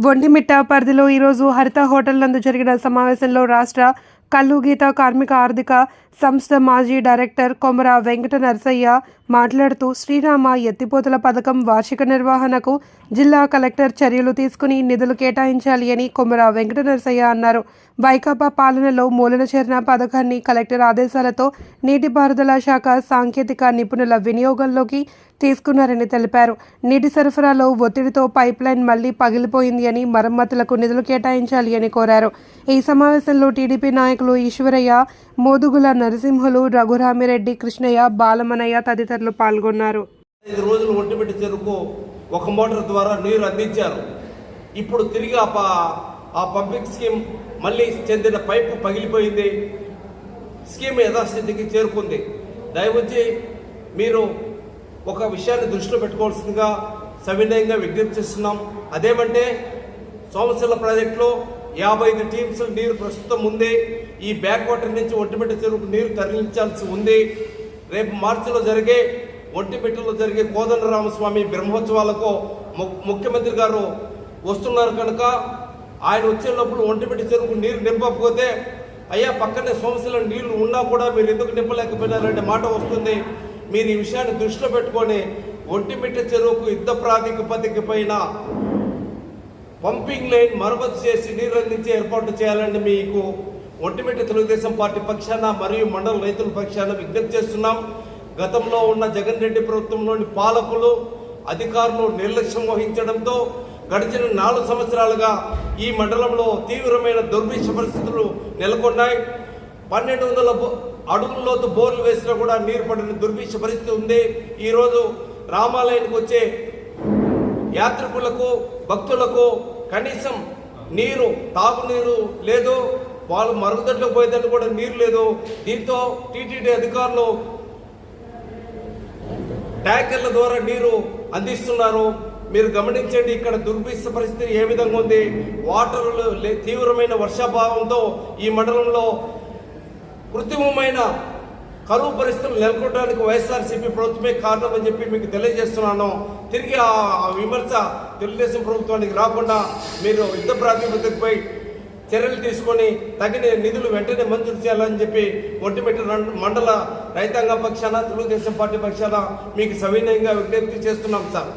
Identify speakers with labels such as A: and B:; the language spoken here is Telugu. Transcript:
A: ఒంటిమిట్ట పరిధిలో ఈరోజు హరిత హోటల్ నందు జరిగిన సమావేశంలో రాష్ట్ర కల్లు గీత కార్మిక ఆర్థిక సంస్థ మాజీ డైరెక్టర్ కొమర వెంకట నరసయ్య మాట్లాడుతూ శ్రీరామ ఎత్తిపోతల పథకం వార్షిక నిర్వహణకు జిల్లా కలెక్టర్ చర్యలు తీసుకుని నిధులు కేటాయించాలి అని కొమర వెంకట నరసయ్య అన్నారు. వైకాపా పాలనలో మూలన చేరిన పథకాన్ని కలెక్టర్ ఆదేశాలతో నీటిపారుదల శాఖ సాంకేతిక నిపుణుల వినియోగంలోకి తీసుకున్నారని తెలిపారు. నీటి సరఫరాలో ఒత్తిడితో పైప్ లైన్ మళ్ళీ పగిలిపోయింది అని మరమ్మతులకు నిధులు కేటాయించాలి అని కోరారు. ఈ సమావేశంలో టీడీపీ నాయకులు ఈశ్వరయ్య మోదుగుల నరసింహులు రఘురామిరెడ్డి కృష్ణయ్య బాలమనయ్య తదితరులు పాల్గొన్నారు.
B: ఐదు రోజులు చెరుకు ఒక మోటార్ ద్వారా నీరు అందించారు. ఇప్పుడు తిరిగి ఆ ఆ పంపింగ్ స్కీమ్ మళ్ళీ చెందిన పైపు పగిలిపోయింది. స్కీమ్ యథాస్థితికి చేరుకుంది. దయవుంచి మీరు ఒక విషయాన్ని దృష్టిలో పెట్టుకోవాల్సిందిగా సవినయంగా విజ్ఞప్తి చేస్తున్నాం అదేమంటే సోమశిల ప్రాజెక్టులో యాభై ఐదు టీమ్స్ నీరు ప్రస్తుతం ఉంది. ఈ బ్యాక్ వాటర్ నుంచి ఒంటిమిట్ట చెరువుకు నీరు తరలించాల్సి ఉంది. రేపు మార్చిలో జరిగే ఒంటిమిట్టలో జరిగే కోదండరామస్వామి బ్రహ్మోత్సవాలకు ము- ముఖ్యమంత్రి గారు వస్తున్నారు కనుక ఆయన వచ్చేటప్పుడు లోపల ఒంటిమిట్ట చెరువుకు నీరు నింపకపోతే అయ్యా పక్కనే సోమశిల నీళ్ళు ఉన్నా కూడా మీరు ఎందుకు నింపలేకపోయినారంటే మాట వస్తుంది. మీరు ఈ విషయాన్ని దృష్టిలో పెట్టుకొని ఒంటిమిట్ట చెరువుకు యుద్ధ ప్రాతిపదిక పైన పంపింగ్ లైన్ మరమ్మతు చేసి నీరు అందించే ఏర్పాటు చేయాలని మీకు ఒంటిమిట్ట తెలుగుదేశం పార్టీ పక్షాన మరియు మండల రైతుల పక్షాన విజ్ఞప్తి చేస్తున్నాం. గతంలో ఉన్న జగన్ రెడ్డి ప్రభుత్వంలోని పాలకులు అధికారులు నిర్లక్ష్యం వహించడంతో గడిచిన నాలుగు సంవత్సరాలుగా ఈ మండలంలో తీవ్రమైన దుర్భిక్ష పరిస్థితులు నెలకొన్నాయి. పన్నెండు వందల బో- బోర్లు వేసినా కూడా నీరు పడిన దుర్భిక్ష పరిస్థితి ఉంది. ఈరోజు రామాలయానికి వచ్చే యాత్రికులకు భక్తులకు కనీసం నీరు తాగునీరు లేదు. వాళ్ళు మరుగుదొడ్లకు పోయేదాన్ని కూడా నీరు లేదు. దీంతో టీటీడీ అధికారులు ట్యాంకర్ల ద్వారా నీరు అందిస్తున్నారు. మీరు గమనించండి ఇక్కడ దుర్భిక్ష పరిస్థితి ఏ విధంగా ఉంది? వాటర్ లే- తీవ్రమైన వర్షాభావంతో ఈ మండలంలో కృత్రిమమైన కరువు పరిస్థితులు నెలకొట్టడానికి వైఎస్ఆర్సీపీ ప్రభుత్వమే కారణం అని చెప్పి మీకు తెలియజేస్తున్నాను. తిరిగి ఆ విమర్శ తెలుగుదేశం ప్రభుత్వానికి రాకుండా మీరు యుద్ధ ప్రాతిపదికపై చర్యలు తీసుకొని తగిన నిధులు వెంటనే మంజూరు చేయాలని చెప్పి ఒంటిమిట్ట మండల రైతాంగ పక్షాన తెలుగుదేశం పార్టీ పక్షాన మీకు సవినయంగా విజ్ఞప్తి చేస్తున్నాం సార్.